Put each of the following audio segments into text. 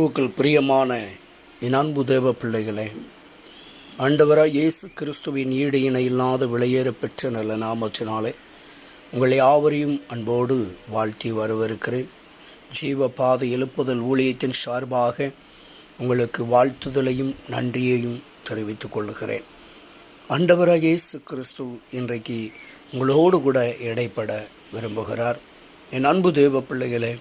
கிறிஸ்துவுக்குள் பிரியமான என் அன்பு தேவ பிள்ளைகளே ஆண்டவராக இயேசு கிறிஸ்துவின் ஈடு இணை இல்லாத விலையேற பெற்ற நல்ல நாமத்தினாலே உங்களை யாவரையும் அன்போடு வாழ்த்தி வரவிருக்கிறேன் ஜீவ பாதை எழுப்புதல் ஊழியத்தின் சார்பாக உங்களுக்கு வாழ்த்துதலையும் நன்றியையும் தெரிவித்துக் கொள்கிறேன். ஆண்டவராக இயேசு கிறிஸ்து இன்றைக்கு உங்களோடு கூட இடைப்பட விரும்புகிறார். என் அன்பு தேவ பிள்ளைகளே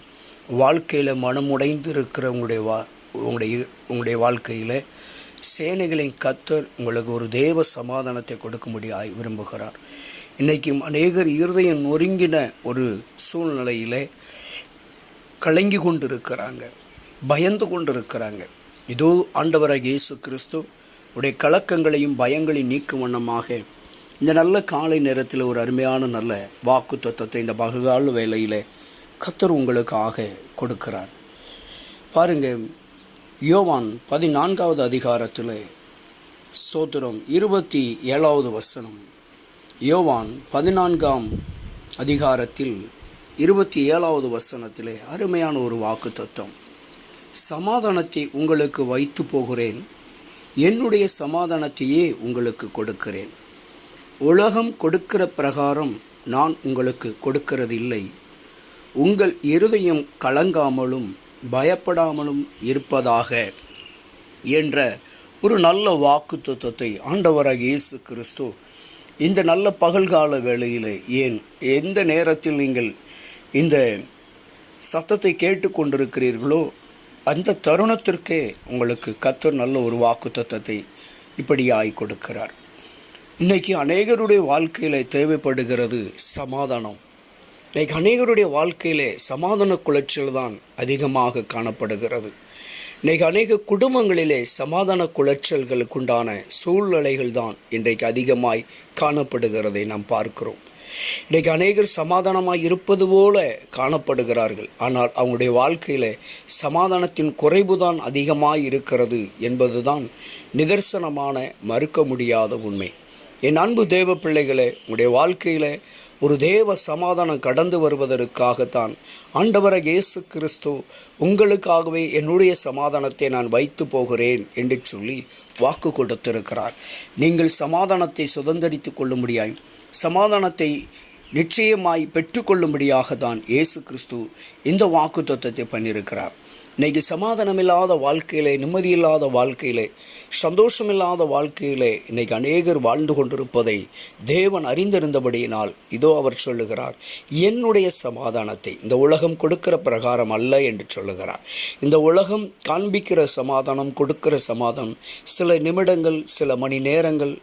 வாழ்க்கையில் மனமுடைந்து இருக்கிற உங்களுடைய வா உங்களுடைய உங்களுடைய வாழ்க்கையில் சேனைகளின் கத்தர் உங்களுக்கு ஒரு தேவ சமாதானத்தை கொடுக்கும்படியாய் விரும்புகிறார். இன்றைக்கும் அநேகர் இருதயம் நொறுங்கின ஒரு சூழ்நிலையில் கலங்கி கொண்டு இருக்கிறாங்க பயந்து கொண்டு இருக்கிறாங்க இதோ ஆண்டவராக இயேசு கிறிஸ்து உடைய கலக்கங்களையும் பயங்களையும் நீக்கும் வண்ணமாக இந்த நல்ல காலை நேரத்தில் ஒரு அருமையான நல்ல வாக்கு தத்துவத்தை இந்த பகுகால் வேலையில் கத்தர் உங்களுக்காக கொடுக்கிறார். பாருங்க யோவான் பதினான்காவது அதிகாரத்தில் ஸ்தோத்திரம் இருபத்தி ஏழாவது வசனம். யோவான் பதினான்காம் அதிகாரத்தில் இருபத்தி ஏழாவது வசனத்திலே அருமையான ஒரு வாக்கு தத்துவம். சமாதானத்தை உங்களுக்கு வைத்து போகிறேன் என்னுடைய சமாதானத்தையே உங்களுக்கு கொடுக்கிறேன். உலகம் கொடுக்கிற பிரகாரம் நான் உங்களுக்கு கொடுக்கிறதில்லை. உங்கள் இருதயம் கலங்காமலும் பயப்படாமலும் இருப்பதாக என்ற ஒரு நல்ல வாக்கு தத்துவத்தை ஆண்டவராக இயேசு கிறிஸ்து இந்த நல்ல பகல்கால வேளையில் ஏன் எந்த நேரத்தில் நீங்கள் இந்த சத்தத்தை கேட்டுக்கொண்டிருக்கிறீர்களோ அந்த தருணத்திற்கே உங்களுக்கு கத்தர் நல்ல ஒரு வாக்கு தத்துவத்தை இப்படியாய் கொடுக்கிறார். இன்றைக்கி அநேகருடைய வாழ்க்கையில் தேவைப்படுகிறது சமாதானம். இன்றைக்கு அநேகருடைய வாழ்க்கையிலே சமாதான குளச்சல் தான் அதிகமாக காணப்படுகிறது. இன்றைக்கு அநேக குடும்பங்களிலே சமாதான குளச்சல்களுக்குண்டான சூழ்நிலைகள் தான் இன்றைக்கு அதிகமாய் காணப்படுகிறதை நாம் பார்க்கிறோம். இன்றைக்கு அநேகர் சமாதானமாக இருப்பது போல காணப்படுகிறார்கள். ஆனால் அவங்களுடைய வாழ்க்கையில் சமாதானத்தின் குறைவுதான் அதிகமாக இருக்கிறது என்பதுதான் நிதர்சனமான மறுக்க முடியாத உண்மை. என் அன்பு தேவ பிள்ளைகளை உங்களுடைய வாழ்க்கையில் ஒரு தேவ சமாதானம் கடந்து வருவதற்காகத்தான். ஆண்டவர இயேசு கிறிஸ்து உங்களுக்காகவே என்னுடைய சமாதானத்தை நான் வைத்து போகிறேன் என்று சொல்லி வாக்கு கொடுத்திருக்கிறார். நீங்கள் சமாதானத்தை சுதந்திரித்து கொள்ளும்படியாய் சமாதானத்தை நிச்சயமாய் பெற்றுக்கொள்ளும்படியாக தான் இயேசு கிறிஸ்து இந்த வாக்கு தத்துவத்தை பண்ணியிருக்கிறார். இன்றைக்கி சமாதானமில்லாத வாழ்க்கையிலே நிம்மதியில்லாத வாழ்க்கையிலே சந்தோஷமில்லாத வாழ்க்கையிலே இன்றைக்கி அநேகர் வாழ்ந்து கொண்டிருப்பதை தேவன் அறிந்திருந்தபடியினால் இதோ அவர் சொல்லுகிறார் என்னுடைய சமாதானத்தை இந்த உலகம் கொடுக்கிற பிரகாரம் அல்ல என்று சொல்லுகிறார். இந்த உலகம் காண்பிக்கிற சமாதானம் கொடுக்கிற சமாதானம் சில நிமிடங்கள் சில மணி நேரங்கள்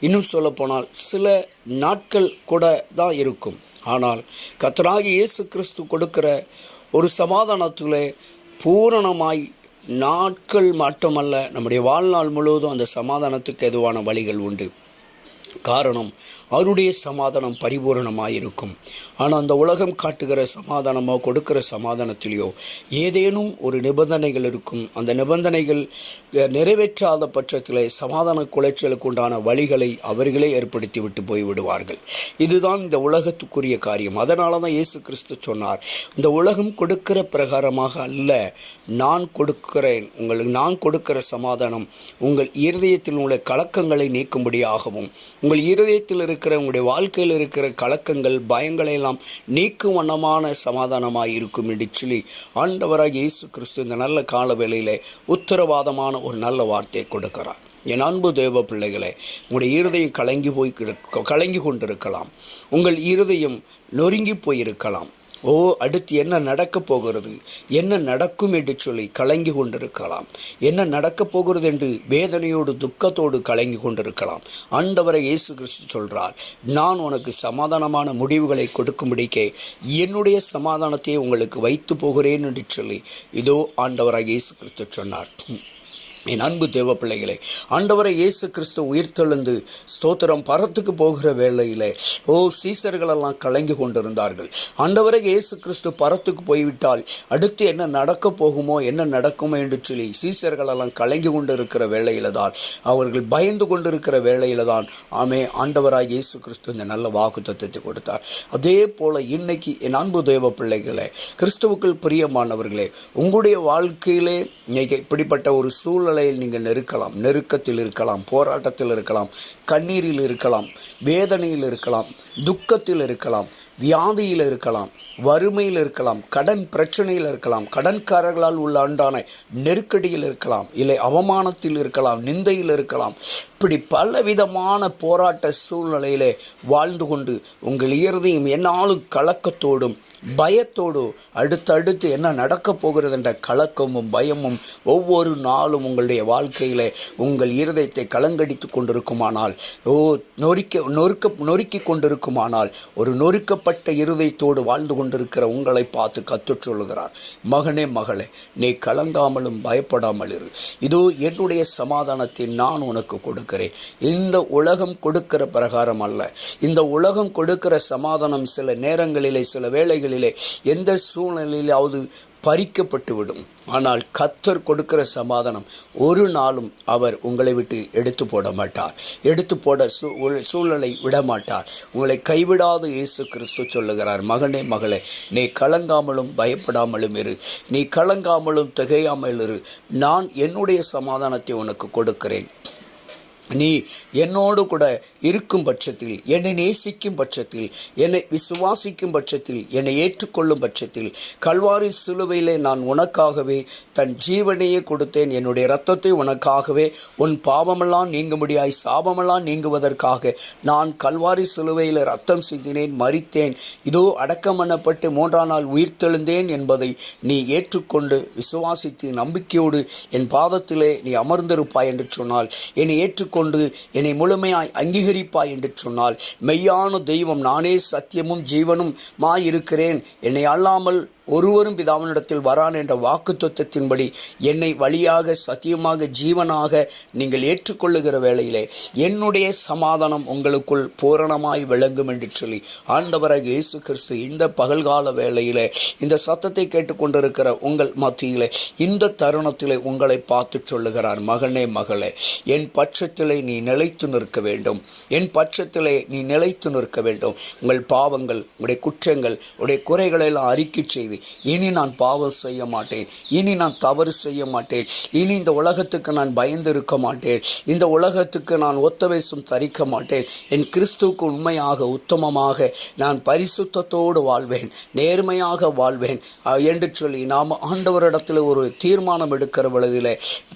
இன்னும் சொல்லப்போனால் சில நாட்கள் கூட தான் இருக்கும். ஆனால் கத்தராகி இயேசு கிறிஸ்து கொடுக்கிற ஒரு சமாதானத்திலே பூரணமாய் நாட்கள் மட்டுமல்ல நம்முடைய வாழ்நாள் முழுவதும் அந்த சமாதானத்துக்கு எதுவான வழிகள் உண்டு. காரணம் அவருடைய சமாதானம் பரிபூரணமாக இருக்கும் ஆனால் அந்த உலகம் காட்டுகிற சமாதானமோ கொடுக்கிற சமாதானத்திலேயோ ஏதேனும் ஒரு நிபந்தனைகள் இருக்கும். அந்த நிபந்தனைகள் நிறைவேற்றாத பட்சத்தில் சமாதான குலைச்சலுக்கு உண்டான வழிகளை அவர்களே ஏற்படுத்தி விட்டு போய்விடுவார்கள். இதுதான் இந்த உலகத்துக்குரிய காரியம். அதனால தான் இயேசு கிறிஸ்து சொன்னார் இந்த உலகம் கொடுக்கிற பிரகாரமாக அல்ல நான் கொடுக்கிறேன். உங்களுக்கு நான் கொடுக்கிற சமாதானம் உங்கள் இருதயத்தில் உள்ள கலக்கங்களை நீக்கும்படியாகவும் உங்கள் இருதயத்தில் இருக்கிற உங்களுடைய வாழ்க்கையில் இருக்கிற கலக்கங்கள் பயங்களை எல்லாம் நீக்கும் வண்ணமான சமாதானமாக இருக்கும் என்று சொல்லி ஆண்டவராக இயேசு கிறிஸ்து இந்த நல்ல கால வேளையில் உத்தரவாதமான ஒரு நல்ல வார்த்தையை கொடுக்கிறார். என் அன்பு தேவ பிள்ளைகளே உங்களுடைய இருதயம் கலங்கி போய் கலங்கி கொண்டிருக்கலாம். உங்கள் இருதயம் நொறுங்கி போயிருக்கலாம். ஓ அடுத்து என்ன நடக்கப் போகிறது? என்ன நடக்கும் என்று சொல்லி கலங்கி கொண்டிருக்கலாம். என்ன நடக்கப் போகிறது என்று வேதனையோடு துக்கத்தோடு கலங்கி கொண்டிருக்கலாம். ஆண்டவரை இயேசு கிறிஸ்து சொல்கிறார் நான் உனக்கு சமாதானமான முடிவுகளை கொடுக்கும்படிக்கே என்னுடைய சமாதானத்தை உங்களுக்கு வைத்து போகிறேன் என்று சொல்லி இதோ ஆண்டவராக இயேசு கிறிஸ்து சொன்னார். என் அன்பு தேவ பிள்ளைகளே ஆண்டவரை இயேசு கிறிஸ்து உயிர்த்தெழுந்து ஸ்தோத்திரம் பரத்துக்கு போகிற வேளையிலே ஓ சீசர்களெல்லாம் கலங்கி கொண்டிருந்தார்கள். ஆண்டவரை இயேசு கிறிஸ்து பரத்துக்கு போய்விட்டால் அடுத்து என்ன நடக்க போகுமோ என்ன நடக்குமோ என்று சொல்லி சீசர்களெல்லாம் கலங்கி கொண்டிருக்கிற வேளையில தான் அவர்கள் பயந்து கொண்டிருக்கிற வேளையில தான் ஆமே ஆண்டவராக இயேசு கிறிஸ்து இந்த நல்ல வாக்கு தத்துவத்தை கொடுத்தார். அதே போல் இன்னைக்கு என் அன்பு தேவ பிள்ளைகளே கிறிஸ்துவுக்குள் பிரியமானவர்களே உங்களுடைய வாழ்க்கையிலே இன்றைக்கி இப்படிப்பட்ட ஒரு சூழ்நிலையில் நீங்கள் நெருக்கலாம். நெருக்கத்தில் இருக்கலாம் போராட்டத்தில் இருக்கலாம் கண்ணீரில் இருக்கலாம் வேதனையில் இருக்கலாம் துக்கத்தில் இருக்கலாம். வியாதியில் இருக்கலாம் வறுமையில் இருக்கலாம் கடன் பிரச்சனையில் இருக்கலாம் கடன்காரர்களால் உள்ள ஆண்டான நெருக்கடியில் இருக்கலாம் இல்லை அவமானத்தில் இருக்கலாம் நிந்தையில் இருக்கலாம். இப்படி பலவிதமான போராட்ட சூழ்நிலையிலே வாழ்ந்து கொண்டு உங்கள் இருதயம் என்னாலும் கலக்கத்தோடும் பயத்தோடு அடுத்தடுத்து என்ன நடக்கப் போகிறது என்ற கலக்கமும் பயமும் ஒவ்வொரு நாளும் உங்களுடைய வாழ்க்கையில் உங்கள் இருதயத்தை கலங்கடித்து கொண்டிருக்குமானால் ஓ நொறுக்க நொறுக்க நொறுக்கி கொண்டிருக்குமானால் ஒரு நொறுக்க நொறுக்கப்பட்ட இருதயத்தோடு வாழ்ந்து கொண்டிருக்கிற உங்களை பார்த்து கற்றுச் சொல்லுகிறார். மகனே மகளே நீ கலங்காமலும் பயப்படாமல் இரு. இதோ என்னுடைய சமாதானத்தை நான் உனக்கு கொடுக்கிறேன். இந்த உலகம் கொடுக்கிற பிரகாரம் அல்ல. இந்த உலகம் கொடுக்கிற சமாதானம் சில நேரங்களிலே சில வேளைகளிலே எந்த சூழ்நிலையிலாவது பறிக்கப்பட்டுவிடும். ஆனால் கத்தர் கொடுக்கிற சமாதானம் ஒரு நாளும் அவர் உங்களை விட்டு எடுத்து போட மாட்டார். எடுத்து போட சூழ்நிலை விடமாட்டார். உங்களை கைவிடாத இயேசு கிறிஸ்து சொல்லுகிறார் மகனே மகளே நீ கலங்காமலும் பயப்படாமலும் இரு. நீ கலங்காமலும் திகையாமல் இரு. நான் என்னுடைய சமாதானத்தை உனக்கு கொடுக்கிறேன். நீ என்னோடு கூட இருக்கும் பட்சத்தில் என்னை நேசிக்கும் பட்சத்தில் என்னை விசுவாசிக்கும் பட்சத்தில் என்னை ஏற்றுக்கொள்ளும் பட்சத்தில் கல்வாரி சிலுவையிலே நான் உனக்காகவே தன் ஜீவனையே கொடுத்தேன் என்னுடைய ரத்தத்தை உனக்காகவே உன் பாவமெல்லாம் நீங்க முடியாய் சாபமெல்லாம் நீங்குவதற்காக நான் கல்வாரி சிலுவையில் ரத்தம் சிந்தினேன் மறித்தேன் இதோ அடக்கமண்ணப்பட்டு மூன்றாம் நாள் உயிர்த்தெழுந்தேன் என்பதை நீ ஏற்றுக்கொண்டு விசுவாசித்து நம்பிக்கையோடு என் பாதத்திலே நீ அமர்ந்திருப்பாய் என்று சொன்னால் என்னை ஏற்று கொண்டு என்னை முழுமையாய் அங்கீகரிப்பாய் என்று சொன்னால் மெய்யான தெய்வம் நானே சத்தியமும் ஜீவனும் மாயிருக்கிறேன். என்னை அல்லாமல் ஒருவரும் பிதாவினிடத்தில் வரான் என்ற வாக்கு தத்துவத்தின்படி என்னை வழியாக சத்தியமாக ஜீவனாக நீங்கள் ஏற்றுக்கொள்ளுகிற வேளையிலே என்னுடைய சமாதானம் உங்களுக்குள் பூரணமாய் விளங்கும் என்று சொல்லி ஆண்டவராக இயேசு கிறிஸ்து இந்த பகல்கால வேளையிலே இந்த சத்தத்தை கேட்டுக்கொண்டிருக்கிற உங்கள் மத்தியிலே இந்த தருணத்திலே உங்களை பார்த்து சொல்லுகிறார் மகனே மகளே என் பட்சத்திலே நீ நிலைத்து நிற்க வேண்டும். என் பட்சத்திலே நீ நிலைத்து நிற்க வேண்டும். உங்கள் பாவங்கள் உங்களுடைய குற்றங்கள் உடைய குறைகளெல்லாம் அறிக்கை செய்து செய்து இனி நான் பாவம் செய்ய மாட்டேன். இனி நான் தவறு செய்ய மாட்டேன். இனி இந்த உலகத்துக்கு நான் பயந்து இருக்க மாட்டேன். இந்த உலகத்துக்கு நான் ஒத்தவேசம் தரிக்க மாட்டேன். என் கிறிஸ்துவுக்கு உண்மையாக உத்தமமாக நான் பரிசுத்தத்தோடு வாழ்வேன். நேர்மையாக வாழ்வேன். என்று சொல்லி நாம் ஆண்டவரிடத்தில் ஒரு தீர்மானம் எடுக்கிற பொழுதில்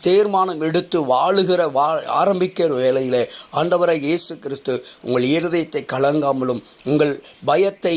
தீர்மானம் எடுத்து வாழுகிற வா ஆரம்பிக்கிற வேலையில் ஆண்டவரை இயேசு கிறிஸ்து உங்கள் இருதயத்தை கலங்காமலும் உங்கள் பயத்தை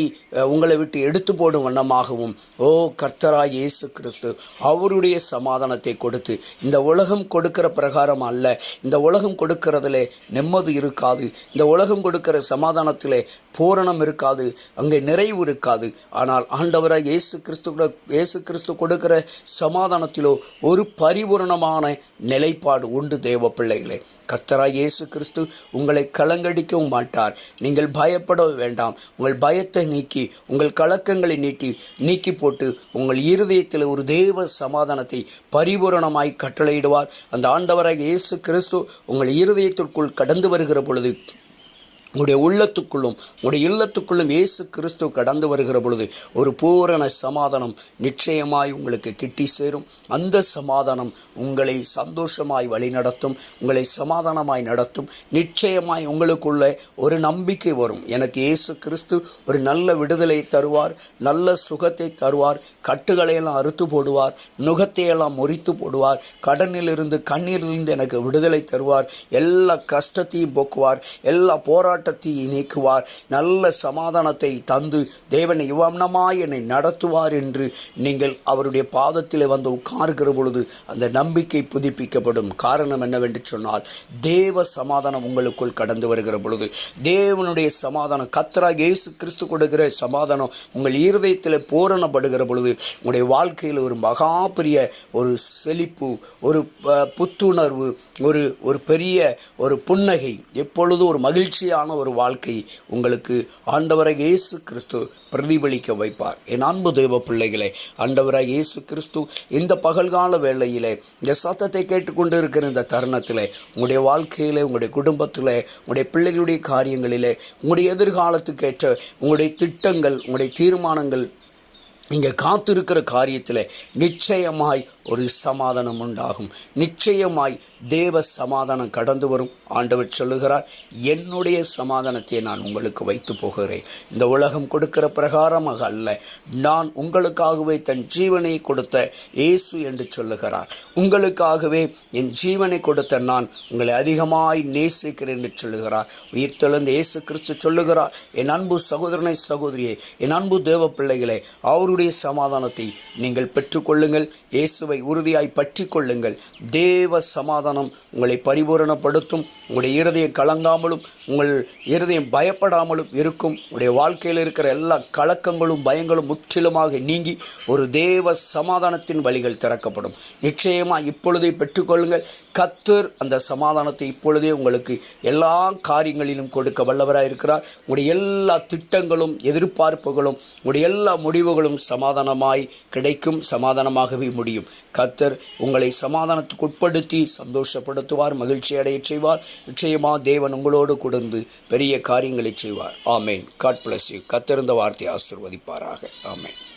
உங்களை விட்டு எடுத்து போடும் வண்ணமாகவும் ஓ கர்த்தராய் இயேசு கிறிஸ்து அவருடைய சமாதானத்தை கொடுத்து இந்த உலகம் கொடுக்கிற பிரகாரம் அல்ல. இந்த உலகம் கொடுக்கிறதுல நிம்மதி இருக்காது. இந்த உலகம் கொடுக்கிற சமாதானத்தில் பூரணம் இருக்காது. அங்கே நிறைவு இருக்காது. ஆனால் ஆண்டவராக இயேசு கிறிஸ்து இயேசு கிறிஸ்து கொடுக்கிற சமாதானத்திலோ ஒரு பரிபூரணமான நிலைப்பாடு உண்டு தேவ பிள்ளைகளே. கர்த்தராய் இயேசு கிறிஸ்து உங்களை கலங்கடிக்கவும் மாட்டார். நீங்கள் பயப்பட வேண்டாம். உங்கள் பயத்தை நீக்கி உங்கள் கலக்கங்களை நீட்டி நீக்கி போட்டு உங்கள் இருதயத்தில் ஒரு தேவ சமாதானத்தை பரிபூரணமாய் கட்டளையிடுவார். அந்த ஆண்டவராக இயேசு கிறிஸ்து உங்கள் இருதயத்திற்குள் கடந்து வருகிற பொழுது உங்களுடைய உள்ளத்துக்குள்ளும் உங்களுடைய இல்லத்துக்குள்ளும் இயேசு கிறிஸ்து கடந்து வருகிற பொழுது ஒரு பூரண சமாதானம் நிச்சயமாய் உங்களுக்கு கிட்டி சேரும். அந்த சமாதானம் உங்களை சந்தோஷமாய் வழிநடத்தும் உங்களை சமாதானமாய் நடத்தும். நிச்சயமாய் உங்களுக்குள்ள ஒரு நம்பிக்கை வரும். எனக்கு இயேசு கிறிஸ்து ஒரு நல்ல விடுதலை தருவார் நல்ல சுகத்தை தருவார் கட்டுகளையெல்லாம் அறுத்து போடுவார் நுகத்தையெல்லாம் முறித்து போடுவார் கடனிலிருந்து கண்ணீரிலிருந்து எனக்கு விடுதலை தருவார். எல்லா கஷ்டத்தையும் போக்குவார். எல்லா போராட்ட போராட்டத்தை நீக்குவார் நல்ல சமாதானத்தை தந்து தேவனை இவ்வண்ணமாய் என்னை நடத்துவார் என்று நீங்கள் அவருடைய பாதத்தில் வந்து உட்கார்கிற பொழுது அந்த நம்பிக்கை புதுப்பிக்கப்படும். காரணம் என்னவென்று சொன்னால் தேவ சமாதானம் உங்களுக்குள் கடந்து வருகிற பொழுது தேவனுடைய சமாதானம் கத்ரா இயேசு கிறிஸ்து கொடுக்கிற சமாதானம் உங்கள் இருதயத்தில் பூரணப்படுகிற பொழுது உங்களுடைய வாழ்க்கையில் ஒரு மகா பெரிய ஒரு செழிப்பு ஒரு புத்துணர்வு ஒரு ஒரு பெரிய ஒரு புன்னகை எப்பொழுதும் ஒரு மகிழ்ச்சியான ஒரு வாழ்க்கை உங்களுக்கு ஆண்டவரை இயேசு கிறிஸ்து பிரதிபலிக்க வைப்பார். என் அன்பு தெய்வ பிள்ளைகளே ஆண்டவராக இயேசு கிறிஸ்து இந்த பகல்கால வேளையிலே இந்த சத்தத்தை கேட்டுக்கொண்டு இருக்கிற இந்த தருணத்தில் உங்களுடைய வாழ்க்கையில் உங்களுடைய குடும்பத்தில் உங்களுடைய பிள்ளைகளுடைய காரியங்களிலே உங்களுடைய எதிர்காலத்துக்கு ஏற்ற உங்களுடைய திட்டங்கள் உங்களுடைய தீர்மானங்கள் நீங்கள் காத்திருக்கிற காரியத்தில் நிச்சயமாய் ஒரு சமாதானம் உண்டாகும். நிச்சயமாய் தேவ சமாதானம் கடந்து வரும். ஆண்டவர் சொல்லுகிறார் என்னுடைய சமாதானத்தை நான் உங்களுக்கு வைத்து போகிறேன். இந்த உலகம் கொடுக்கிற பிரகாரமாக அல்ல. நான் உங்களுக்காகவே தன் ஜீவனை கொடுத்த இயேசு என்று சொல்லுகிறார். உங்களுக்காகவே என் ஜீவனை கொடுத்த நான் உங்களை அதிகமாய் நேசிக்கிறேன் என்று சொல்லுகிறார். உயிர்த்தெழுந்த இயேசு கிறிஸ்து சொல்லுகிறார் என் அன்பு சகோதரனை சகோதரியை என் அன்பு தேவ பிள்ளைகளை அவருடைய சமாதானத்தை நீங்கள் பெற்றுக்கொள்ளுங்கள். இயேசுவை உறுதியாய் பற்றி கொள்ளுங்கள் தேவ சமாதானம் உங்களை பரிபூரணப்படுத்தும் உங்களுடைய இருதயம் கலங்காமலும் உங்கள் இருதயம் பயப்படாமலும் இருக்கும். உங்களுடைய வாழ்க்கையில் இருக்கிற எல்லா கலக்கங்களும் பயங்களும் முற்றிலுமாக நீங்கி ஒரு தேவ சமாதானத்தின் வழிகள் திறக்கப்படும். நிச்சயமாக இப்பொழுதே பெற்றுக்கொள்ளுங்கள். கத்தர் அந்த சமாதானத்தை இப்பொழுதே உங்களுக்கு எல்லா காரியங்களிலும் கொடுக்க வல்லவராக இருக்கிறார். உங்களுடைய எல்லா திட்டங்களும் எதிர்பார்ப்புகளும் உங்களுடைய எல்லா முடிவுகளும் சமாதானமாய் கிடைக்கும் சமாதானமாகவே முடியும். கத்தர் உங்களை சமாதானத்துக்கு உட்படுத்தி சந்தோஷப்படுத்துவார் மகிழ்ச்சி அடைய செய்வார். நிச்சயமா தேவன் உங்களோடு கொடுந்து பெரிய காரியங்களை செய்வார். ஆமேன். காட் பிளஸ் யூ கத்திருந்த வார்த்தை ஆசிர்வதிப்பாராக. ஆமேன்.